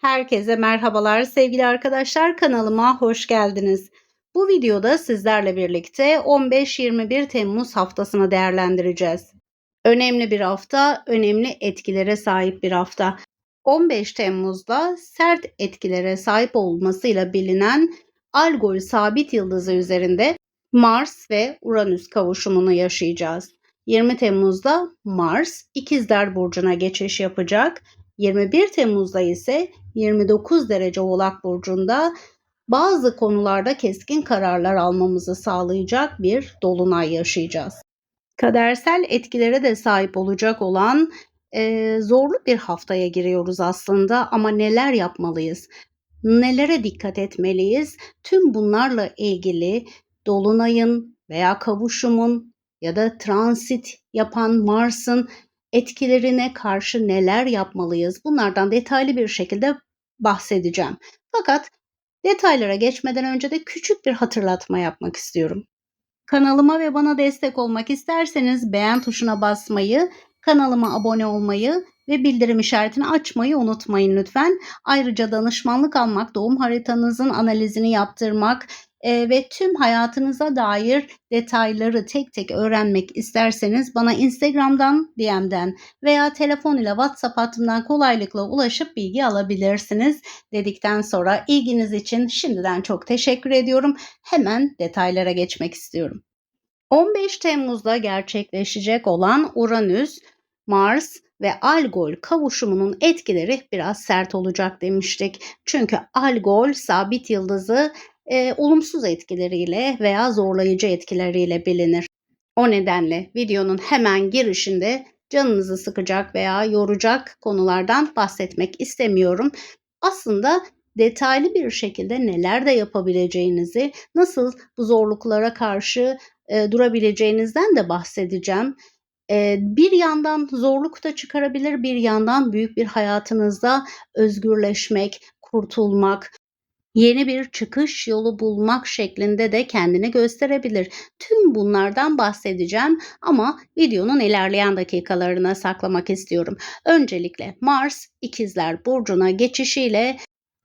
Herkese merhabalar sevgili arkadaşlar kanalıma hoş geldiniz. Bu videoda sizlerle birlikte 15-21 Temmuz haftasını değerlendireceğiz. Önemli bir hafta, önemli etkilere sahip bir hafta. 15 Temmuz'da sert etkilere sahip olmasıyla bilinen Algol sabit yıldızı üzerinde Mars ve Uranüs kavuşumunu yaşayacağız. 20 Temmuz'da Mars İkizler Burcu'na geçiş yapacak. 21 Temmuz'da ise 29 derece Oğlak Burcu'nda bazı konularda keskin kararlar almamızı sağlayacak bir dolunay yaşayacağız. Kadersel etkilere de sahip olacak olan e, zorlu bir haftaya giriyoruz aslında ama neler yapmalıyız? Nelere dikkat etmeliyiz? Tüm bunlarla ilgili dolunayın veya kavuşumun ya da transit yapan Mars'ın etkilerine karşı neler yapmalıyız? Bunlardan detaylı bir şekilde bahsedeceğim. Fakat detaylara geçmeden önce de küçük bir hatırlatma yapmak istiyorum. Kanalıma ve bana destek olmak isterseniz beğen tuşuna basmayı, kanalıma abone olmayı ve bildirim işaretini açmayı unutmayın lütfen. Ayrıca danışmanlık almak, doğum haritanızın analizini yaptırmak, e, ve tüm hayatınıza dair detayları tek tek öğrenmek isterseniz bana Instagram'dan, DM'den veya telefon ile WhatsApp hattından kolaylıkla ulaşıp bilgi alabilirsiniz. Dedikten sonra ilginiz için şimdiden çok teşekkür ediyorum. Hemen detaylara geçmek istiyorum. 15 Temmuz'da gerçekleşecek olan Uranüs, Mars ve Algol kavuşumunun etkileri biraz sert olacak demiştik. Çünkü Algol sabit yıldızı e, olumsuz etkileriyle veya zorlayıcı etkileriyle bilinir. O nedenle videonun hemen girişinde canınızı sıkacak veya yoracak konulardan bahsetmek istemiyorum. Aslında detaylı bir şekilde neler de yapabileceğinizi, nasıl bu zorluklara karşı e, durabileceğinizden de bahsedeceğim. E, bir yandan zorluk da çıkarabilir, bir yandan büyük bir hayatınızda özgürleşmek, kurtulmak, yeni bir çıkış yolu bulmak şeklinde de kendini gösterebilir. Tüm bunlardan bahsedeceğim ama videonun ilerleyen dakikalarına saklamak istiyorum. Öncelikle Mars İkizler burcuna geçişiyle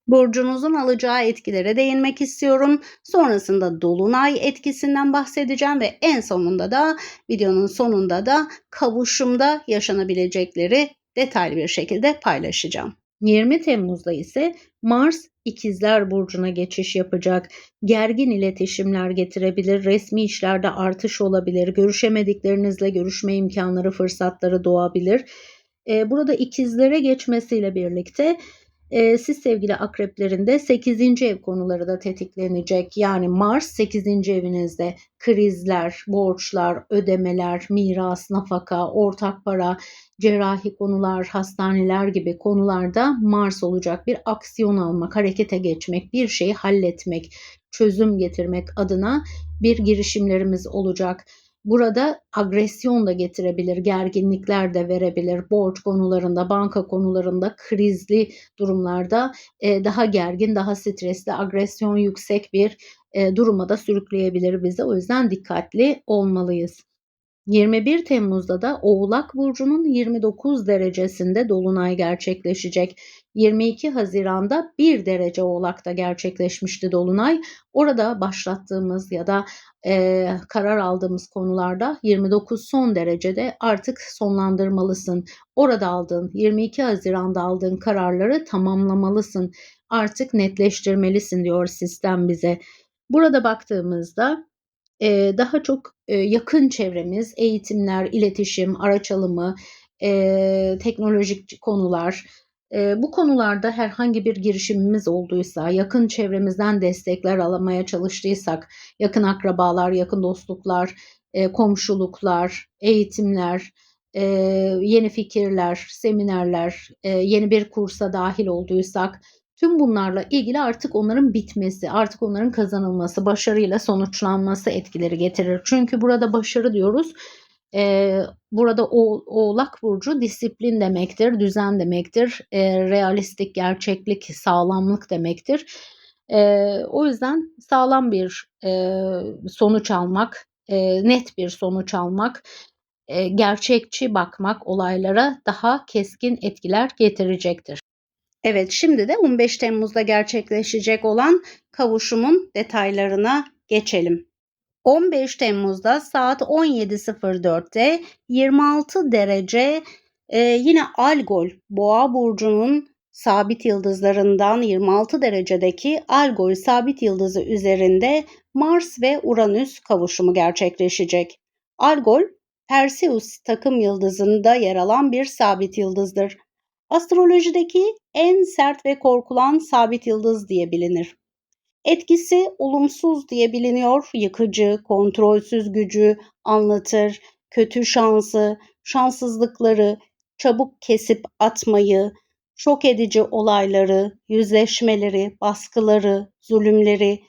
burcunuzun alacağı etkilere değinmek istiyorum. Sonrasında dolunay etkisinden bahsedeceğim ve en sonunda da videonun sonunda da kavuşumda yaşanabilecekleri detaylı bir şekilde paylaşacağım. 20 Temmuz'da ise Mars İkizler Burcu'na geçiş yapacak. Gergin iletişimler getirebilir, resmi işlerde artış olabilir, görüşemediklerinizle görüşme imkanları, fırsatları doğabilir. Burada ikizlere geçmesiyle birlikte e, siz sevgili akreplerinde 8. ev konuları da tetiklenecek. Yani Mars 8. evinizde krizler, borçlar, ödemeler, miras, nafaka, ortak para, cerrahi konular, hastaneler gibi konularda Mars olacak. Bir aksiyon almak, harekete geçmek, bir şeyi halletmek, çözüm getirmek adına bir girişimlerimiz olacak. Burada agresyon da getirebilir, gerginlikler de verebilir. Borç konularında, banka konularında, krizli durumlarda e, daha gergin, daha stresli, agresyon yüksek bir e, duruma da sürükleyebilir bizi. O yüzden dikkatli olmalıyız. 21 Temmuz'da da Oğlak Burcu'nun 29 derecesinde Dolunay gerçekleşecek. 22 Haziran'da 1 derece Oğlak'ta gerçekleşmişti Dolunay. Orada başlattığımız ya da e, karar aldığımız konularda 29 son derecede artık sonlandırmalısın. Orada aldığın 22 Haziran'da aldığın kararları tamamlamalısın. Artık netleştirmelisin diyor sistem bize. Burada baktığımızda e, daha çok e, yakın çevremiz, eğitimler, iletişim, araç alımı, e, teknolojik konular, e, bu konularda herhangi bir girişimimiz olduysa, yakın çevremizden destekler alamaya çalıştıysak, yakın akrabalar, yakın dostluklar, e, komşuluklar, eğitimler, e, yeni fikirler, seminerler, e, yeni bir kursa dahil olduysak, Tüm bunlarla ilgili artık onların bitmesi, artık onların kazanılması, başarıyla sonuçlanması etkileri getirir. Çünkü burada başarı diyoruz. Ee, burada o, Oğlak Burcu disiplin demektir, düzen demektir, e, realistik, gerçeklik, sağlamlık demektir. E, o yüzden sağlam bir e, sonuç almak, e, net bir sonuç almak, e, gerçekçi bakmak olaylara daha keskin etkiler getirecektir. Evet, şimdi de 15 Temmuz'da gerçekleşecek olan kavuşumun detaylarına geçelim. 15 Temmuz'da saat 17.04'te 26 derece e, yine Algol Boğa burcunun sabit yıldızlarından 26 derecedeki Algol sabit yıldızı üzerinde Mars ve Uranüs kavuşumu gerçekleşecek. Algol Perseus takım yıldızında yer alan bir sabit yıldızdır. Astrolojideki en sert ve korkulan sabit yıldız diye bilinir. Etkisi olumsuz diye biliniyor. Yıkıcı, kontrolsüz gücü anlatır, kötü şansı, şanssızlıkları, çabuk kesip atmayı, şok edici olayları, yüzleşmeleri, baskıları, zulümleri,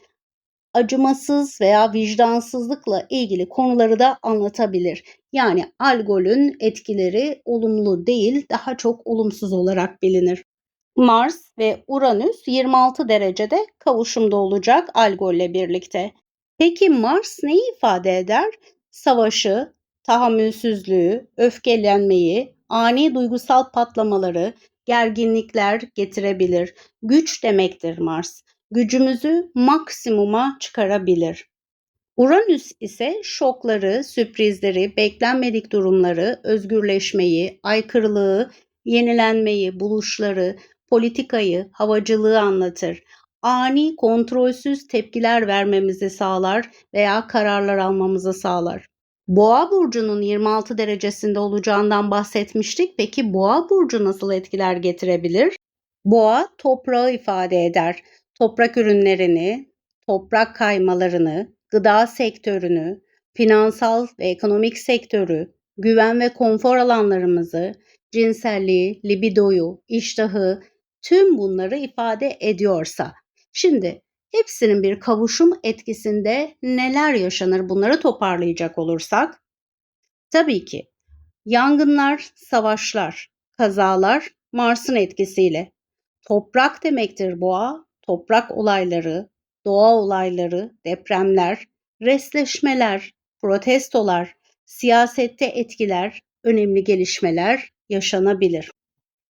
acımasız veya vicdansızlıkla ilgili konuları da anlatabilir. Yani algolün etkileri olumlu değil, daha çok olumsuz olarak bilinir. Mars ve Uranüs 26 derecede kavuşumda olacak Algol ile birlikte. Peki Mars neyi ifade eder? Savaşı, tahammülsüzlüğü, öfkelenmeyi, ani duygusal patlamaları, gerginlikler getirebilir. Güç demektir Mars. Gücümüzü maksimuma çıkarabilir. Uranüs ise şokları, sürprizleri, beklenmedik durumları, özgürleşmeyi, aykırılığı, yenilenmeyi, buluşları, politikayı, havacılığı anlatır. Ani, kontrolsüz tepkiler vermemizi sağlar veya kararlar almamızı sağlar. Boğa burcunun 26 derecesinde olacağından bahsetmiştik. Peki Boğa burcu nasıl etkiler getirebilir? Boğa toprağı ifade eder. Toprak ürünlerini, toprak kaymalarını, gıda sektörünü, finansal ve ekonomik sektörü, güven ve konfor alanlarımızı, cinselliği, libidoyu, iştahı, tüm bunları ifade ediyorsa. Şimdi hepsinin bir kavuşum etkisinde neler yaşanır bunları toparlayacak olursak. Tabii ki yangınlar, savaşlar, kazalar Mars'ın etkisiyle. Toprak demektir boğa, toprak olayları, doğa olayları, depremler, resleşmeler, protestolar, siyasette etkiler, önemli gelişmeler yaşanabilir.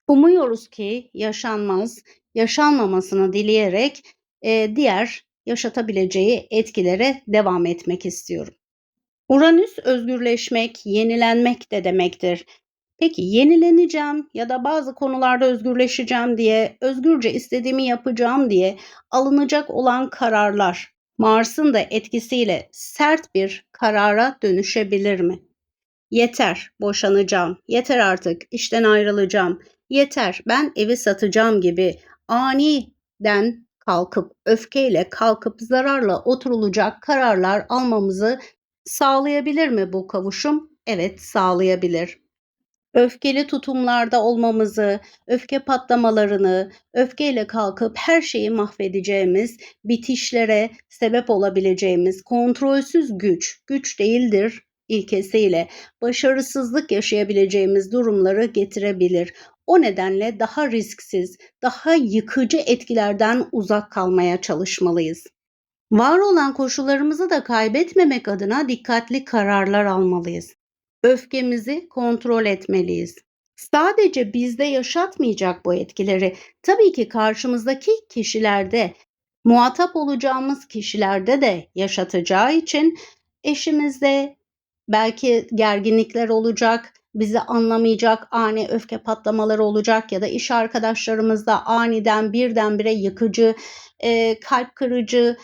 Umuyoruz ki yaşanmaz, yaşanmamasını dileyerek e, diğer yaşatabileceği etkilere devam etmek istiyorum. Uranüs özgürleşmek, yenilenmek de demektir. Peki yenileneceğim ya da bazı konularda özgürleşeceğim diye, özgürce istediğimi yapacağım diye alınacak olan kararlar Mars'ın da etkisiyle sert bir karara dönüşebilir mi? Yeter, boşanacağım. Yeter artık, işten ayrılacağım. Yeter, ben evi satacağım gibi aniden kalkıp öfkeyle kalkıp zararla oturulacak kararlar almamızı sağlayabilir mi bu kavuşum? Evet, sağlayabilir öfkeli tutumlarda olmamızı, öfke patlamalarını, öfkeyle kalkıp her şeyi mahvedeceğimiz, bitişlere sebep olabileceğimiz kontrolsüz güç, güç değildir ilkesiyle başarısızlık yaşayabileceğimiz durumları getirebilir. O nedenle daha risksiz, daha yıkıcı etkilerden uzak kalmaya çalışmalıyız. Var olan koşullarımızı da kaybetmemek adına dikkatli kararlar almalıyız öfkemizi kontrol etmeliyiz. Sadece bizde yaşatmayacak bu etkileri tabii ki karşımızdaki kişilerde, muhatap olacağımız kişilerde de yaşatacağı için eşimizde belki gerginlikler olacak, bizi anlamayacak ani öfke patlamaları olacak ya da iş arkadaşlarımızda aniden birdenbire yıkıcı, e, kalp kırıcı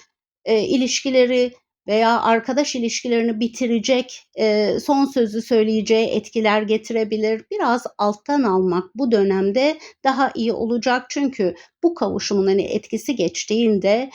e, ilişkileri veya arkadaş ilişkilerini bitirecek, e, son sözü söyleyeceği etkiler getirebilir. Biraz alttan almak bu dönemde daha iyi olacak çünkü bu kavuşumun hani etkisi geçtiğinde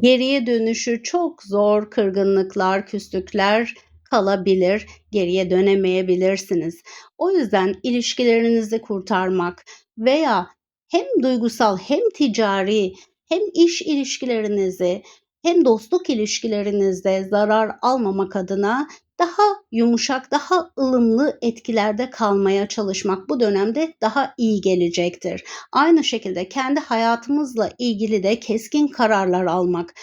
geriye dönüşü çok zor kırgınlıklar, küslükler kalabilir, geriye dönemeyebilirsiniz. O yüzden ilişkilerinizi kurtarmak veya hem duygusal hem ticari hem iş ilişkilerinizi hem dostluk ilişkilerinizde zarar almamak adına daha yumuşak, daha ılımlı etkilerde kalmaya çalışmak bu dönemde daha iyi gelecektir. Aynı şekilde kendi hayatımızla ilgili de keskin kararlar almak.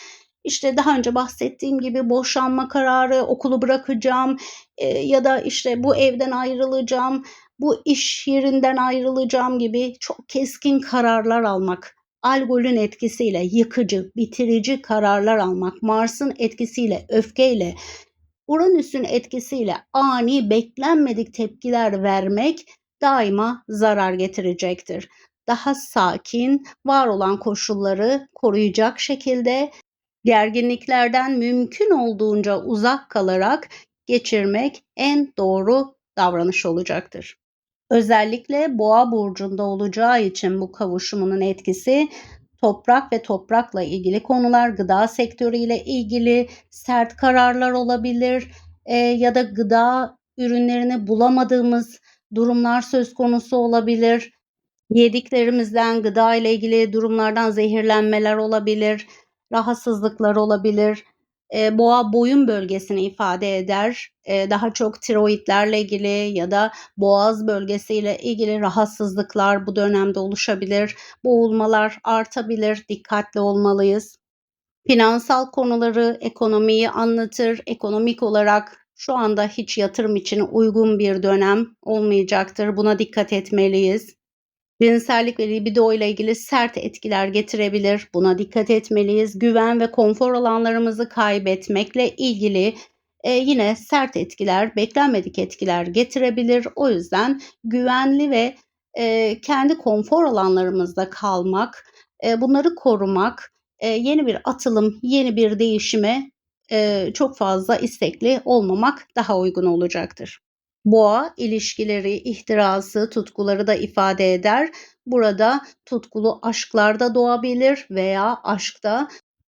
İşte daha önce bahsettiğim gibi boşanma kararı, okulu bırakacağım e, ya da işte bu evden ayrılacağım, bu iş yerinden ayrılacağım gibi çok keskin kararlar almak, algolün etkisiyle yıkıcı, bitirici kararlar almak, Mars'ın etkisiyle, öfkeyle, Uranüs'ün etkisiyle ani, beklenmedik tepkiler vermek daima zarar getirecektir. Daha sakin, var olan koşulları koruyacak şekilde gerginliklerden mümkün olduğunca uzak kalarak geçirmek en doğru davranış olacaktır. Özellikle Boğa burcunda olacağı için bu kavuşumunun etkisi toprak ve toprakla ilgili konular, gıda sektörüyle ilgili sert kararlar olabilir e, ya da gıda ürünlerini bulamadığımız durumlar söz konusu olabilir. Yediklerimizden gıda ile ilgili durumlardan zehirlenmeler olabilir, rahatsızlıklar olabilir. E, boğa boyun bölgesini ifade eder. E, daha çok tiroidlerle ilgili ya da boğaz bölgesiyle ilgili rahatsızlıklar bu dönemde oluşabilir. Boğulmalar artabilir. Dikkatli olmalıyız. Finansal konuları, ekonomiyi anlatır. Ekonomik olarak şu anda hiç yatırım için uygun bir dönem olmayacaktır. Buna dikkat etmeliyiz. Cinsellik ve libido ile ilgili sert etkiler getirebilir. Buna dikkat etmeliyiz. Güven ve konfor alanlarımızı kaybetmekle ilgili e, yine sert etkiler, beklenmedik etkiler getirebilir. O yüzden güvenli ve e, kendi konfor alanlarımızda kalmak, e, bunları korumak, e, yeni bir atılım, yeni bir değişime e, çok fazla istekli olmamak daha uygun olacaktır. Boğa ilişkileri, ihtirası, tutkuları da ifade eder. Burada tutkulu aşklarda doğabilir veya aşkta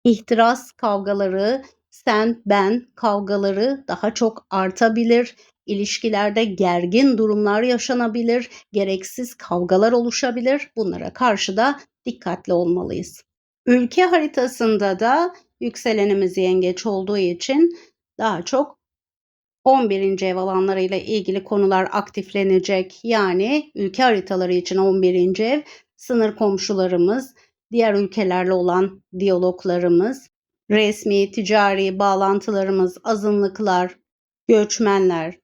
ihtiras kavgaları, sen ben kavgaları daha çok artabilir. İlişkilerde gergin durumlar yaşanabilir, gereksiz kavgalar oluşabilir. Bunlara karşı da dikkatli olmalıyız. Ülke haritasında da yükselenimiz yengeç olduğu için daha çok 11. ev alanlarıyla ilgili konular aktiflenecek. Yani ülke haritaları için 11. ev, sınır komşularımız, diğer ülkelerle olan diyaloglarımız, resmi, ticari bağlantılarımız, azınlıklar, göçmenler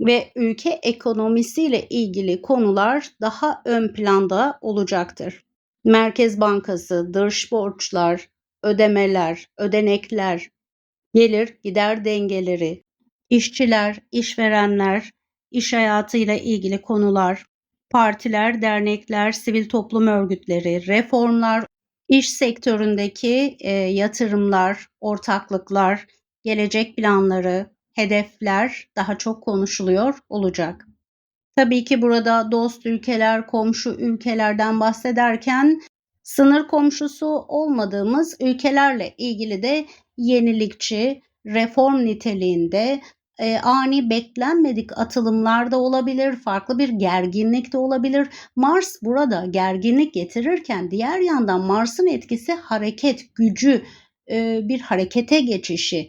ve ülke ekonomisiyle ilgili konular daha ön planda olacaktır. Merkez Bankası, dış borçlar, ödemeler, ödenekler, gelir gider dengeleri, işçiler, işverenler, iş hayatıyla ilgili konular, partiler, dernekler, sivil toplum örgütleri, reformlar, iş sektöründeki e, yatırımlar, ortaklıklar, gelecek planları, hedefler daha çok konuşuluyor olacak. Tabii ki burada dost ülkeler, komşu ülkelerden bahsederken sınır komşusu olmadığımız ülkelerle ilgili de yenilikçi, reform niteliğinde e, ani beklenmedik atılımlar da olabilir, farklı bir gerginlik de olabilir. Mars burada gerginlik getirirken diğer yandan Mars'ın etkisi hareket, gücü, e, bir harekete geçişi,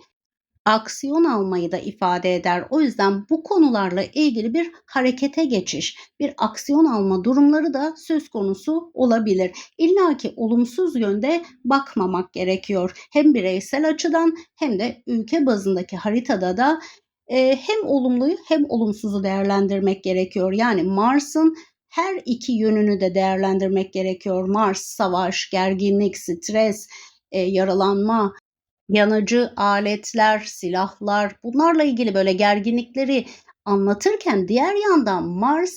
aksiyon almayı da ifade eder. O yüzden bu konularla ilgili bir harekete geçiş, bir aksiyon alma durumları da söz konusu olabilir. İlla ki olumsuz yönde bakmamak gerekiyor. Hem bireysel açıdan hem de ülke bazındaki haritada da e, hem olumluyu hem olumsuzu değerlendirmek gerekiyor. Yani Mars'ın her iki yönünü de değerlendirmek gerekiyor. Mars, savaş, gerginlik, stres, e, yaralanma, yanıcı aletler, silahlar bunlarla ilgili böyle gerginlikleri anlatırken diğer yandan Mars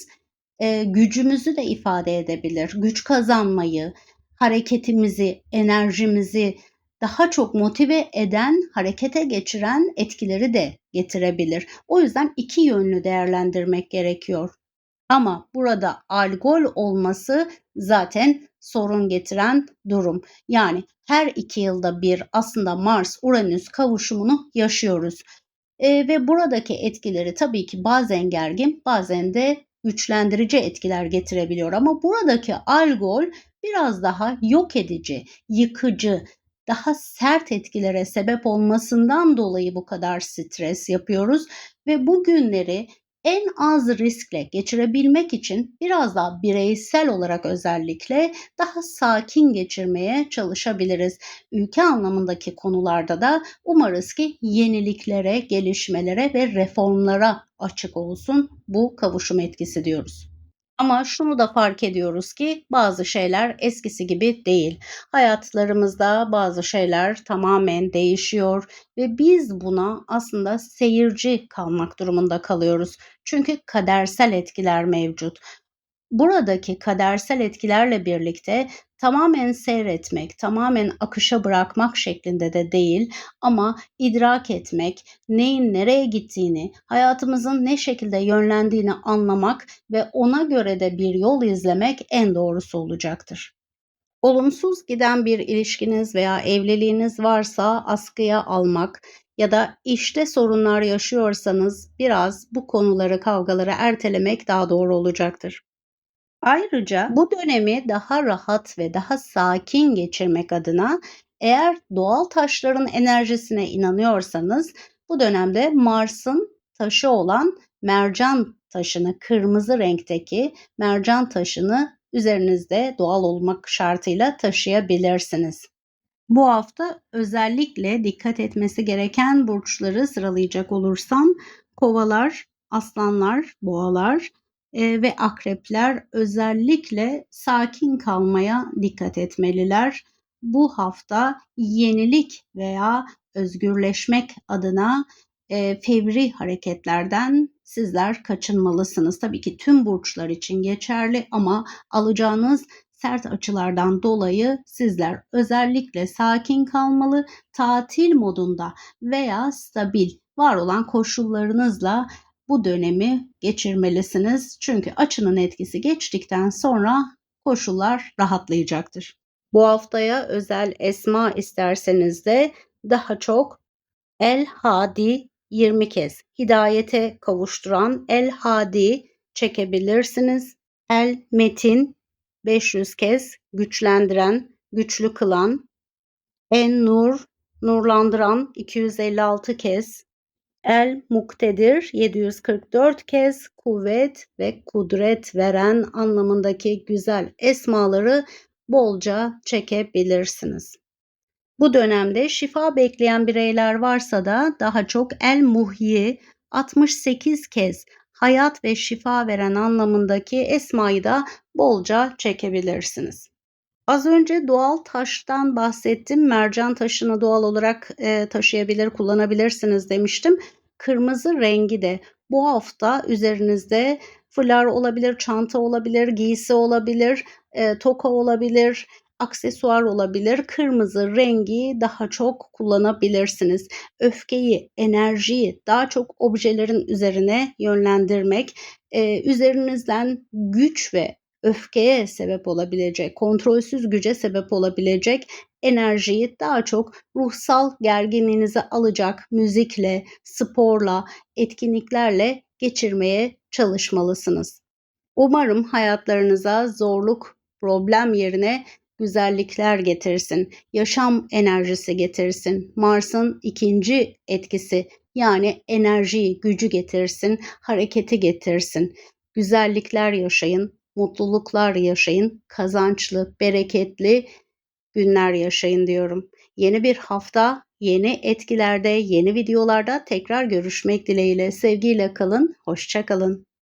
e, gücümüzü de ifade edebilir. Güç kazanmayı, hareketimizi, enerjimizi daha çok motive eden, harekete geçiren etkileri de getirebilir. O yüzden iki yönlü değerlendirmek gerekiyor. Ama burada algol olması zaten sorun getiren durum. Yani her iki yılda bir aslında Mars-Uranüs kavuşumunu yaşıyoruz. E, ve buradaki etkileri tabii ki bazen gergin bazen de güçlendirici etkiler getirebiliyor. Ama buradaki algol biraz daha yok edici, yıkıcı, daha sert etkilere sebep olmasından dolayı bu kadar stres yapıyoruz ve bu günleri en az riskle geçirebilmek için biraz daha bireysel olarak özellikle daha sakin geçirmeye çalışabiliriz. Ülke anlamındaki konularda da umarız ki yeniliklere, gelişmelere ve reformlara açık olsun bu kavuşum etkisi diyoruz. Ama şunu da fark ediyoruz ki bazı şeyler eskisi gibi değil. Hayatlarımızda bazı şeyler tamamen değişiyor ve biz buna aslında seyirci kalmak durumunda kalıyoruz. Çünkü kadersel etkiler mevcut. Buradaki kadersel etkilerle birlikte tamamen seyretmek, tamamen akışa bırakmak şeklinde de değil ama idrak etmek, neyin nereye gittiğini, hayatımızın ne şekilde yönlendiğini anlamak ve ona göre de bir yol izlemek en doğrusu olacaktır. Olumsuz giden bir ilişkiniz veya evliliğiniz varsa askıya almak ya da işte sorunlar yaşıyorsanız biraz bu konuları, kavgaları ertelemek daha doğru olacaktır. Ayrıca bu dönemi daha rahat ve daha sakin geçirmek adına eğer doğal taşların enerjisine inanıyorsanız bu dönemde Mars'ın taşı olan mercan taşını kırmızı renkteki mercan taşını üzerinizde doğal olmak şartıyla taşıyabilirsiniz. Bu hafta özellikle dikkat etmesi gereken burçları sıralayacak olursam kovalar, aslanlar, boğalar, e, ve akrepler özellikle sakin kalmaya dikkat etmeliler. Bu hafta yenilik veya özgürleşmek adına e, fevri hareketlerden sizler kaçınmalısınız. Tabii ki tüm burçlar için geçerli ama alacağınız sert açılardan dolayı sizler özellikle sakin kalmalı, tatil modunda veya stabil var olan koşullarınızla bu dönemi geçirmelisiniz. Çünkü açının etkisi geçtikten sonra koşullar rahatlayacaktır. Bu haftaya özel esma isterseniz de daha çok El Hadi 20 kez hidayete kavuşturan El Hadi çekebilirsiniz. El Metin 500 kez güçlendiren, güçlü kılan. En Nur nurlandıran 256 kez El Muktedir 744 kez kuvvet ve kudret veren anlamındaki güzel esmaları bolca çekebilirsiniz. Bu dönemde şifa bekleyen bireyler varsa da daha çok El Muhyi 68 kez hayat ve şifa veren anlamındaki esmayı da bolca çekebilirsiniz. Az önce doğal taştan bahsettim. Mercan taşını doğal olarak e, taşıyabilir, kullanabilirsiniz demiştim. Kırmızı rengi de bu hafta üzerinizde fular olabilir, çanta olabilir, giysi olabilir, e, toka olabilir, aksesuar olabilir. Kırmızı rengi daha çok kullanabilirsiniz. Öfkeyi, enerjiyi daha çok objelerin üzerine yönlendirmek, e, üzerinizden güç ve öfkeye sebep olabilecek, kontrolsüz güce sebep olabilecek enerjiyi daha çok ruhsal gerginliğinizi alacak müzikle, sporla, etkinliklerle geçirmeye çalışmalısınız. Umarım hayatlarınıza zorluk, problem yerine güzellikler getirsin, yaşam enerjisi getirsin, Mars'ın ikinci etkisi yani enerjiyi, gücü getirsin, hareketi getirsin. Güzellikler yaşayın, mutluluklar yaşayın, kazançlı, bereketli günler yaşayın diyorum. Yeni bir hafta, yeni etkilerde, yeni videolarda tekrar görüşmek dileğiyle. Sevgiyle kalın, hoşça kalın.